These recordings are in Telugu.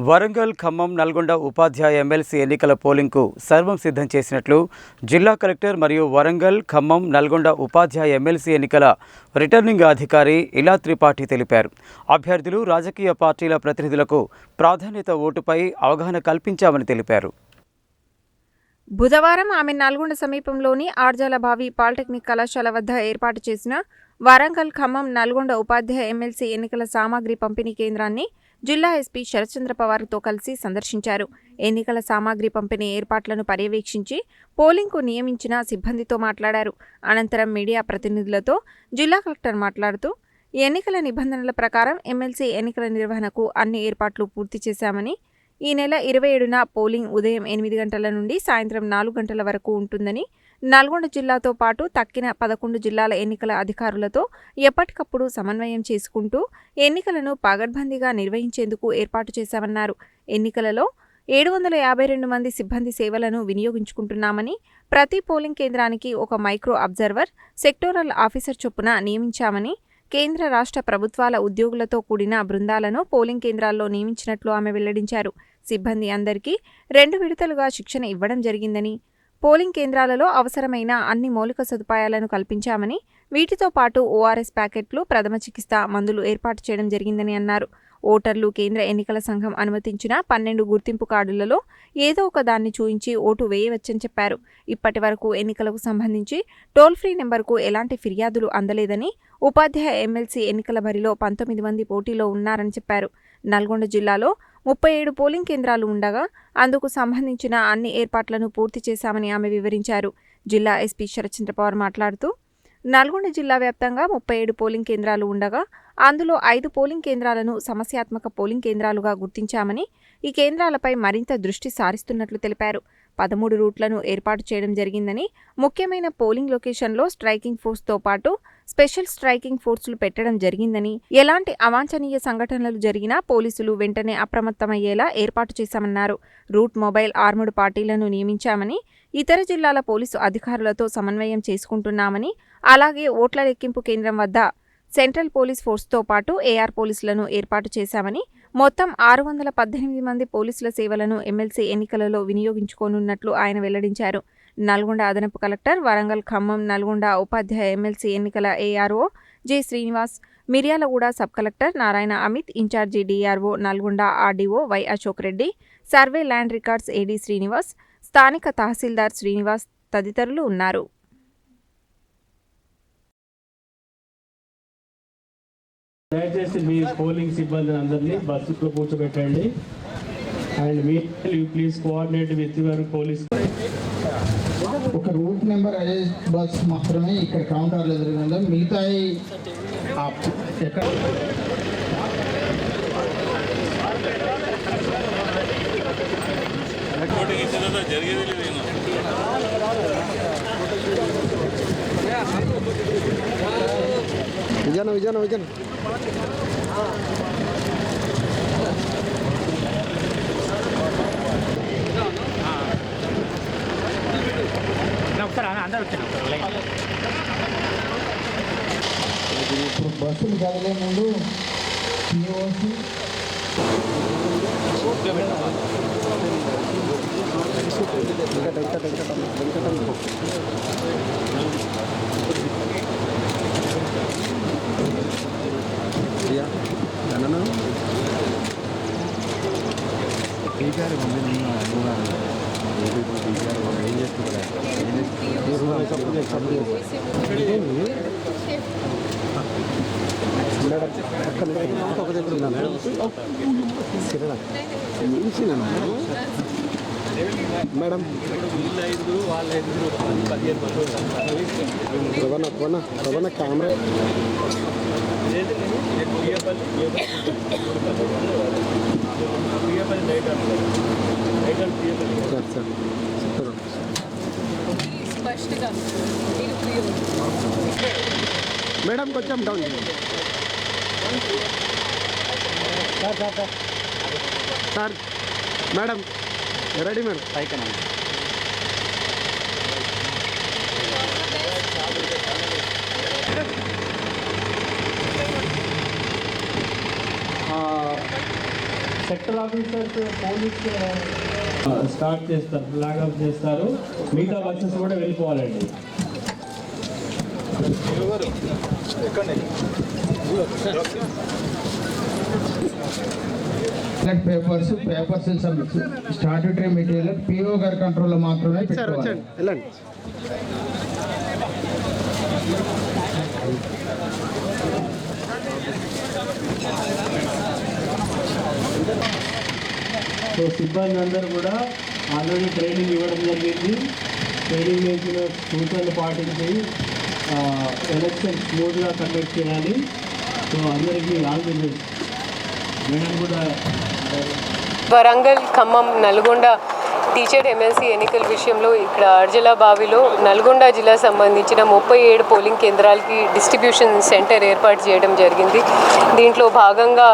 వరంగల్ ఖమ్మం నల్గొండ ఉపాధ్యాయ ఎమ్మెల్సీ ఎన్నికల పోలింగ్కు సర్వం సిద్ధం చేసినట్లు జిల్లా కలెక్టర్ మరియు వరంగల్ ఖమ్మం నల్గొండ ఉపాధ్యాయ ఎమ్మెల్సీ ఎన్నికల రిటర్నింగ్ అధికారి ఇలా త్రిపాఠి తెలిపారు. అభ్యర్థులు రాజకీయ పార్టీల ప్రతినిధులకు ప్రాధాన్యత ఓటుపై అవగాహన కల్పించామని తెలిపారు. బుధవారం ఆమె నల్గొండ సమీపంలోని ఆర్జాల బావి పాలిటెక్నిక్ కళాశాల వద్ద ఏర్పాటు చేసిన వరంగల్ ఖమ్మం నల్గొండ ఉపాధ్యాయ ఎమ్మెల్సీ ఎన్నికల సామాగ్రి పంపిణీ కేంద్రాన్ని జిల్లా ఎస్పీ శరత్చంద్ర పవార్తో కలిసి సందర్శించారు. ఎన్నికల సామాగ్రి పంపిణీ ఏర్పాట్లను పర్యవేక్షించి పోలింగ్కు నియమించిన సిబ్బందితో మాట్లాడారు. అనంతరం మీడియా ప్రతినిధులతో జిల్లా కలెక్టర్ మాట్లాడుతూ ఎన్నికల నిబంధనల ప్రకారం ఎమ్మెల్సీ ఎన్నికల నిర్వహణకు అన్ని ఏర్పాట్లు పూర్తి చేశామని ఈ నెల ఇరవై ఏడున పోలింగ్ ఉదయం ఎనిమిది గంటల నుండి సాయంత్రం నాలుగు గంటల వరకు ఉంటుందని నల్గొండ జిల్లాతో పాటు తక్కిన పదకొండు జిల్లాల ఎన్నికల అధికారులతో ఎప్పటికప్పుడు సమన్వయం చేసుకుంటూ ఎన్నికలను పగడ్బందీగా నిర్వహించేందుకు ఏర్పాటు చేశామన్నారు. ఎన్నికలలో ఏడు వందల యాభై రెండు మంది సిబ్బంది సేవలను వినియోగించుకుంటున్నామని ప్రతి పోలింగ్ కేంద్రానికి ఒక మైక్రో అబ్జర్వర్ సెక్టోరల్ ఆఫీసర్ చొప్పున నియమించామని కేంద్ర రాష్ట్ర ప్రభుత్వాల ఉద్యోగులతో కూడిన బృందాలను పోలింగ్ కేంద్రాల్లో నియమించినట్లు ఆమె వెల్లడించారు. సిబ్బంది అందరికీ రెండు విడతలుగా శిక్షణ ఇవ్వడం జరిగిందని పోలింగ్ కేంద్రాలలో అవసరమైన అన్ని మౌలిక సదుపాయాలను కల్పించామని వీటితో పాటు ఓఆర్ఎస్ ప్యాకెట్లు ప్రథమ చికిత్స మందులు ఏర్పాటు చేయడం జరిగిందని అన్నారు. ఓటర్లు కేంద్ర ఎన్నికల సంఘం అనుమతించిన పన్నెండు గుర్తింపు కార్డులలో ఏదో ఒక దాన్ని చూయించి ఓటు వేయవచ్చని చెప్పారు. ఇప్పటి వరకు ఎన్నికలకు సంబంధించి టోల్ ఫ్రీ నెంబర్కు ఎలాంటి ఫిర్యాదులు అందలేదని ఉపాధ్యాయ ఎమ్మెల్సీ ఎన్నికల బరిలో పంతొమ్మిది మంది పోటీలో ఉన్నారని చెప్పారు. నల్గొండ జిల్లాలో ముప్పై ఏడు పోలింగ్ కేంద్రాలు ఉండగా అందుకు సంబంధించిన అన్ని ఏర్పాట్లను పూర్తి చేశామని ఆమె వివరించారు. జిల్లా ఎస్పీ శరత్చంద్ర పవార్ మాట్లాడుతూ నల్గొండ జిల్లా వ్యాప్తంగా ముప్పై ఏడు పోలింగ్ కేంద్రాలు ఉండగా అందులో ఐదు పోలింగ్ కేంద్రాలను సమస్యాత్మక పోలింగ్ కేంద్రాలుగా గుర్తించామని ఈ కేంద్రాలపై మరింత దృష్టి సారిస్తున్నట్లు తెలిపారు. పదమూడు రూట్లను ఏర్పాటు చేయడం జరిగిందని ముఖ్యమైన పోలింగ్ లొకేషన్లో స్ట్రైకింగ్ ఫోర్స్తో పాటు స్పెషల్ స్ట్రైకింగ్ ఫోర్సులు పెట్టడం జరిగిందని ఎలాంటి అవాంఛనీయ సంఘటనలు జరిగినా పోలీసులు వెంటనే అప్రమత్తమయ్యేలా ఏర్పాటు చేశామన్నారు. రూట్ మొబైల్ ఆర్ముడ్ పార్టీలను నియమించామని ఇతర జిల్లాల పోలీసు అధికారులతో సమన్వయం చేసుకుంటున్నామని అలాగే ఓట్ల లెక్కింపు కేంద్రం వద్ద సెంట్రల్ పోలీస్ ఫోర్స్తో పాటు ఏఆర్ పోలీసులను ఏర్పాటు చేశామని మొత్తం ఆరు వందల పద్దెనిమిది మంది పోలీసుల సేవలను ఎమ్మెల్సీ ఎన్నికలలో వినియోగించుకోనున్నట్లు ఆయన వెల్లడించారు. నల్గొండ అదనపు కలెక్టర్ వరంగల్ ఖమ్మం నల్గొండ ఉపాధ్యాయ ఎమ్మెల్సీ ఎన్నికల ARO J Srinivas Miryalaguda sub collector Narayana Amit incharge DRO Nalgonda RDO Y Ashok Reddy survey land records AD Srinivas స్థానిక తహసీల్దార్ శ్రీనివాస్ తదితరులు ఉన్నారు. దయచేసి మీ పోలింగ్ సిబ్బంది అందరినీ బస్సులో కూర్చోబెట్టండి. And me please coordinate with your police ఒక రూట్ నెంబర్ అదే బస్ మాత్రమే ఇక్కడ కౌంటర్లు ఎదురుగా మిగతా ఎక్కడ? విజయన విజయన విజయన ఇప్పుడు బస్సులు కదిలే ముందు పిఓసి ఇక్కడ ఇక్కడ ఇక్కడ వెంకటం ప్రియా అన్న టీచర్ మమ్మీ టీచర్ ఏం చేస్తున్నారు మేడం రవణ రవణ రవణ కెమెరా సార్ సార్ చెప్పరు స్పష్టంగా మీరు క్లియర్ మేడం కొంచెం down sir sir sir sir madam. Ready madam పైకి సెక్టర్ ఆఫీసర్స్ పోలీస్ స్టార్ట్ చేస్తారు ఫ్లాగ్ ఆఫ్ చేస్తారు. మిగతా బస్సెస్ కూడా వెళ్ళిపోవాలండి. Papers papers statutory material PO గారి కంట్రోల్లో మాత్రమే పెట్టుకోవాలి. సో సిబ్బంది అందరూ కూడా ఆల్రెడీ ట్రైనింగ్ ఇవ్వడం జరిగింది. ట్రైనింగ్ ఇచ్చిన సూచనలు పాటించి ఎలక్షన్ స్మూత్గా కండక్ట్ చేయాలి. సో అందరికీ ఆల్ ది బెస్ట్ మేడం కూడా వరంగల్ ఖమ్మం నల్గొండ టీచర్ ఎమ్మెల్సీ ఎన్నికల విషయంలో ఇక్కడ అర్జల బావిలో నల్గొండ జిల్లా సంబంధించిన ముప్పై ఏడు పోలింగ్ కేంద్రాలకి డిస్ట్రిబ్యూషన్ సెంటర్ ఏర్పాటు చేయడం జరిగింది. దీంట్లో భాగంగా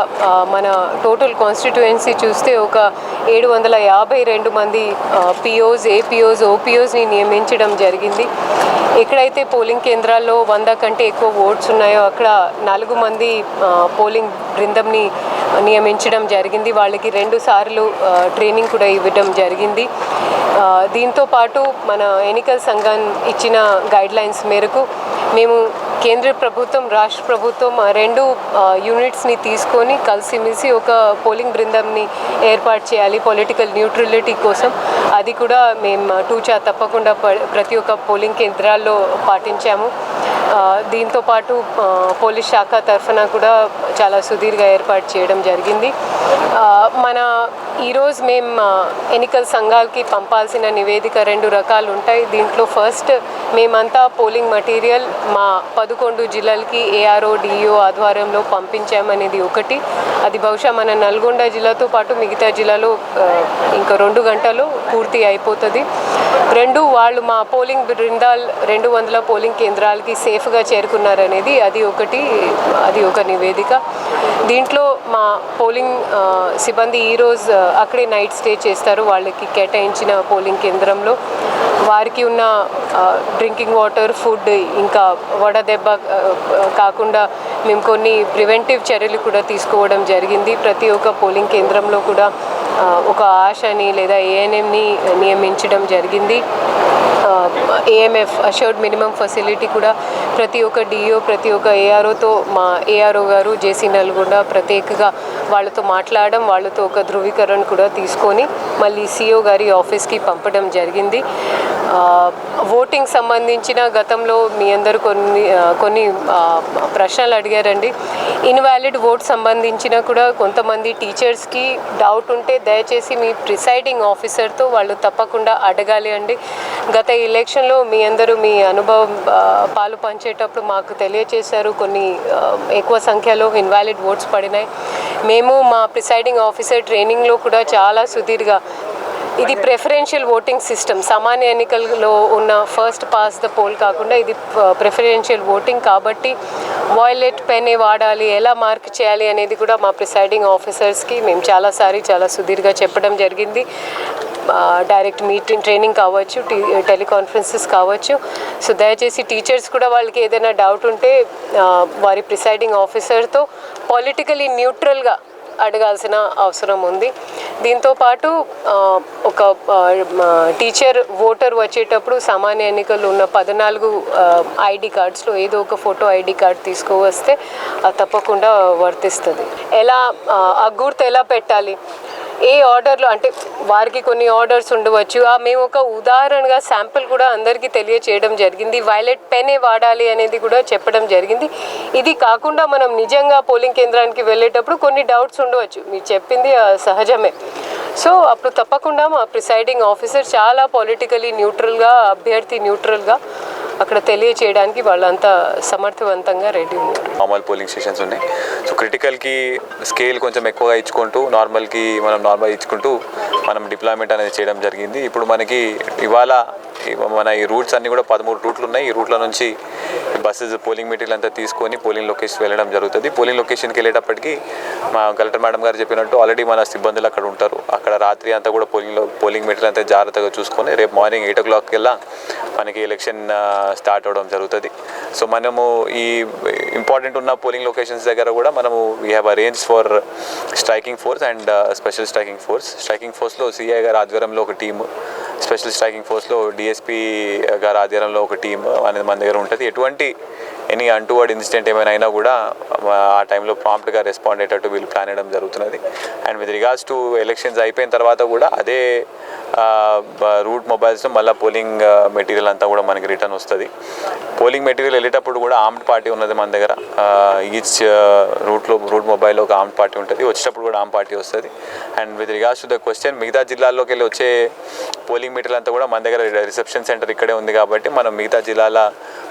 మన టోటల్ కాన్స్టిట్యుయెన్సీ చూస్తే ఒక ఏడు వందల యాభై రెండు మంది పిఓస్ ఏపీఓస్ ఓపీఓస్ని నియమించడం జరిగింది. ఎక్కడైతే పోలింగ్ కేంద్రాల్లో వంద కంటే ఎక్కువ ఓట్స్ ఉన్నాయో అక్కడ నాలుగు మంది పోలింగ్ బృందంని నియమించడం జరిగింది. వాళ్ళకి రెండు సార్లు ట్రైనింగ్ కూడా ఇవ్వడం జరిగింది. దీంతో పాటు మన ఎన్నికల సంఘం ఇచ్చిన గైడ్ లైన్స్ మేరకు మేము కేంద్ర ప్రభుత్వం రాష్ట్ర ప్రభుత్వం రెండు యూనిట్స్ని తీసుకొని కలిసిమెలిసి ఒక పోలింగ్ బృందంని ఏర్పాటు చేయాలి. పొలిటికల్ న్యూట్రలిటీ కోసం. అది కూడా మేము టూచా తప్పకుండా ప- ప్రతి ఒక్క పోలింగ్ కేంద్రాల్లో పాటించాము. దీంతోపాటు దీంతో పాటు పోలీస్ శాఖ తరఫున కూడా చాలా సుదీర్ఘ ఏర్పాటు చేయడం జరిగింది. మన ఈరోజు మేము ఎన్నికల సంఘాలకి పంపాల్సిన నివేదిక రెండు రకాలు ఉంటాయి. దీంట్లో ఫస్ట్ మేమంతా పోలింగ్ మటీరియల్ మా పదకొండు జిల్లాలకి ఏఆర్ఓ డిఈఓ ఆధ్వర్యంలో పంపించామనేది ఒకటి. అది బహుశా మన నల్గొండ జిల్లాతో పాటు మిగతా జిల్లాలో ఇంకా రెండు గంటలు పూర్తి అయిపోతుంది. రెండు వాళ్ళు మా పోలింగ్ బృందాలు రెండు వందల పోలింగ్ కేంద్రాలకి సేఫ్ సేఫ్గా చేరుకున్నారనేది అది ఒకటి అది ఒక నివేదిక. దీంట్లో మా పోలింగ్ సిబ్బంది ఈరోజు అక్కడే నైట్ స్టే చేస్తారు వాళ్ళకి కేటాయించిన పోలింగ్ కేంద్రంలో. వారికి ఉన్న డ్రింకింగ్ వాటర్ ఫుడ్ ఇంకా వడదెబ్బ కాకుండా మేము కొన్ని ప్రివెంటివ్ చర్యలు కూడా తీసుకోవడం జరిగింది. ప్రతి ఒక్క పోలింగ్ కేంద్రంలో కూడా ఒక ఆశని లేదా ఏఎన్ఎంని నియమించడం జరిగింది. ఏఎంఎఫ్ అషోర్డ్ మినిమం ఫెసిలిటీ కూడా ప్రతి ఒక్క డిఓ ప్రతి ఒక్క ఏఆర్ఓతో మా ఏఆర్ఓ గారు జేసీ నల్గొండ ప్రత్యేకంగా వాళ్ళతో మాట్లాడడం వాళ్ళతో ఒక ధృవీకరణ కూడా తీసుకొని మళ్ళీ సిఓ గారి ఆఫీస్కి పంపడం జరిగింది. ఓటింగ్ సంబంధించిన గతంలో మీ అందరూ కొన్ని కొన్ని ప్రశ్నలు అడిగారండి. ఇన్వాలిడ్ ఓట్ సంబంధించిన కూడా కొంతమంది టీచర్స్కి డౌట్ ఉంటే దయచేసి మీ ప్రిసైడింగ్ ఆఫీసర్తో వాళ్ళు తప్పకుండా అడగాలి అండి. గత ఎలక్షన్లో మీ అందరూ మీ అనుభవం పాలు పంచేటప్పుడు మాకు తెలియచేశారు. కొన్ని ఎక్కువ సంఖ్యలో ఇన్వాలిడ్ ఓట్స్ పడినాయి. మేము మా ప్రిసైడింగ్ ఆఫీసర్ ట్రైనింగ్లో కూడా చాలా సుదీర్ఘ ఇది ప్రిఫరెన్షియల్ ఓటింగ్ సిస్టమ్ సామాన్య ఎన్నికల్లో ఉన్న ఫస్ట్ పాస్ ద పోల్ కాకుండా ఇది ప్రిఫరెన్షియల్ ఓటింగ్ కాబట్టి వాయిలెట్ పెన్ వాడాలి ఎలా మార్క్ చేయాలి అనేది కూడా మా ప్రిసైడింగ్ ఆఫీసర్స్కి మేము చాలాసారి చాలా సుదీర్ఘ చెప్పడం జరిగింది. డైరెక్ట్ మీటింగ్ ట్రైనింగ్ కావచ్చు టీ టెలికాన్ఫరెన్సెస్ కావచ్చు. సో దయచేసి టీచర్స్ కూడా వాళ్ళకి ఏదైనా డౌట్ ఉంటే వారి ప్రిసైడింగ్ ఆఫీసర్తో పొలిటికలీ న్యూట్రల్గా అడగాల్సిన అవసరం ఉంది. దీంతో పాటు ఒక టీచర్ ఓటర్ వచ్చేటప్పుడు సామాన్య ఎన్నికలు ఉన్న పద్నాలుగు ఐడి కార్డ్స్లో ఏదో ఒక ఫోటో ఐడి కార్డ్ తీసుకువస్తే అది తప్పకుండా వర్తిస్తుంది. ఎలా ఆ గుర్తు ఎలా పెట్టాలి? ఏ ఆర్డర్లో అంటే వారికి కొన్ని ఆర్డర్స్ ఉండవచ్చు. ఆ మేము ఒక ఉదాహరణగా శాంపుల్ కూడా అందరికీ తెలియచేయడం జరిగింది. వైలెట్ పెనే వాడాలి అనేది కూడా చెప్పడం జరిగింది. ఇది కాకుండా మనం నిజంగా పోలింగ్ కేంద్రానికి వెళ్ళేటప్పుడు కొన్ని డౌట్స్ ఉండవచ్చు. మీరు చెప్పింది సహజమే. సో అప్పుడు తప్పకుండా మా ప్రిసైడింగ్ ఆఫీసర్ చాలా పొలిటికలీ న్యూట్రల్గా అభ్యర్థి న్యూట్రల్గా అక్కడ తెలియచేయడానికి వాళ్ళంతా సమర్థవంతంగా రెడీ ఉన్నారు. మామూలు పోలింగ్ స్టేషన్స్ ఉన్నాయి. క్రిటికల్కి స్కేల్ కొంచెం ఎక్కువగా ఇచ్చుకుంటూ నార్మల్కి మనం నార్మల్ ఇచ్చుకుంటూ మనం డిప్లాయ్మెంట్ అనేది చేయడం జరిగింది. ఇప్పుడు మనకి ఇవాళ మన ఈ రూట్స్ అన్నీ కూడా పదమూడు రూట్లు ఉన్నాయి. ఈ రూట్ల నుంచి బస్సెస్ పోలింగ్ మెటీరియల్ అంతా తీసుకొని పోలింగ్ లొకేషన్ వెళ్ళడం జరుగుతుంది. పోలింగ్ లొకేషన్కి వెళ్ళేటప్పటికి మా కలెక్టర్ మేడం గారు చెప్పినట్టు ఆల్రెడీ మన సిబ్బందులు అక్కడ ఉంటారు. అక్కడ రాత్రి అంతా కూడా పోలింగ్లో పోలింగ్ మెటీరియల్ అంతా జాగ్రత్తగా చూసుకొని రేపు మార్నింగ్ ఎయిట్ ఓ క్లాక్ వెళ్ళా మనకి ఎలక్షన్ స్టార్ట్ అవ్వడం జరుగుతుంది. సో మనము ఈ ఇంపార్టెంట్ ఉన్న పోలింగ్ లొకేషన్స్ దగ్గర కూడా మనము we have arrange for striking force and special striking force striking ఫోర్స్లో CI గారు ఆధ్వర్యంలో ఒక టీము స్పెషల్ స్ట్రైకింగ్ ఫోర్స్లో డిఎస్పీ గారి ఆధ్వర్యంలో ఒక టీమ్ అనేది మన దగ్గర ఉంటుంది. ఎటువంటి ఎనీ అంటువర్డ్ ఇన్సిడెంట్ ఏమైనా అయినా కూడా ఆ టైంలో ప్రాంప్ట్గా రెస్పాండ్ అయ్యేటట్టు వీళ్ళు ప్లాన్ చేయడం జరుగుతున్నది. And with regards to elections అయిపోయిన తర్వాత కూడా అదే రూట్ మొబైల్స్ మళ్ళీ పోలింగ్ మెటీరియల్ అంతా కూడా మనకి రిటర్న్ వస్తుంది. పోలింగ్ మెటీరియల్ వెళ్ళేటప్పుడు కూడా ఆర్మ్డ్ పార్టీ ఉన్నది మన దగ్గర. ఈచ్ రూట్లో రూట్ మొబైల్లో ఒక ఆర్మ్డ్ పార్టీ ఉంటుంది. వచ్చేటప్పుడు కూడా ఆమ్ పార్టీ వస్తుంది. And with regards to the question మిగతా జిల్లాల్లోకి వెళ్ళి వచ్చే పోలింగ్ మెటీరియల్ అంతా కూడా మన దగ్గర రిసెప్షన్ సెంటర్ ఇక్కడే ఉంది కాబట్టి మనం మిగతా జిల్లాల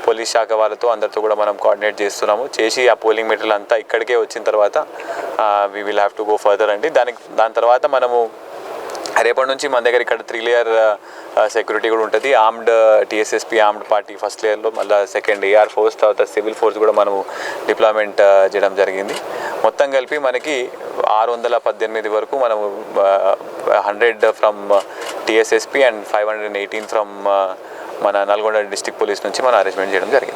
పోలీస్ శాఖ వాళ్ళతో అందరితో కూడా మనం కోఆర్డినేట్ చేస్తున్నాము. చేసి ఆ పోలింగ్ మీటర్లు అంతా ఇక్కడికే వచ్చిన తర్వాత we will have to go further అండి. దానికి దాని తర్వాత మనము రేపటి నుంచి మన దగ్గర ఇక్కడ త్రీ లేయర్ సెక్యూరిటీ కూడా ఉంటుంది. Armed TSSP armed party first లేయర్లో మళ్ళీ సెకండ్ ఏఆర్ ఫోర్స్ తర్వాత సివిల్ ఫోర్స్ కూడా మనము డిప్లాయ్మెంట్ uh, చేయడం జరిగింది. మొత్తం కలిపి మనకి ఆరు వందల పద్దెనిమిది వరకు మనము hundred from TSSP and five hundred eighteen from మన నల్గొండ డిస్టిక్ పోలీస్ నుంచి మనం అరేంజ్మెంట్ చేయడం జరిగింది.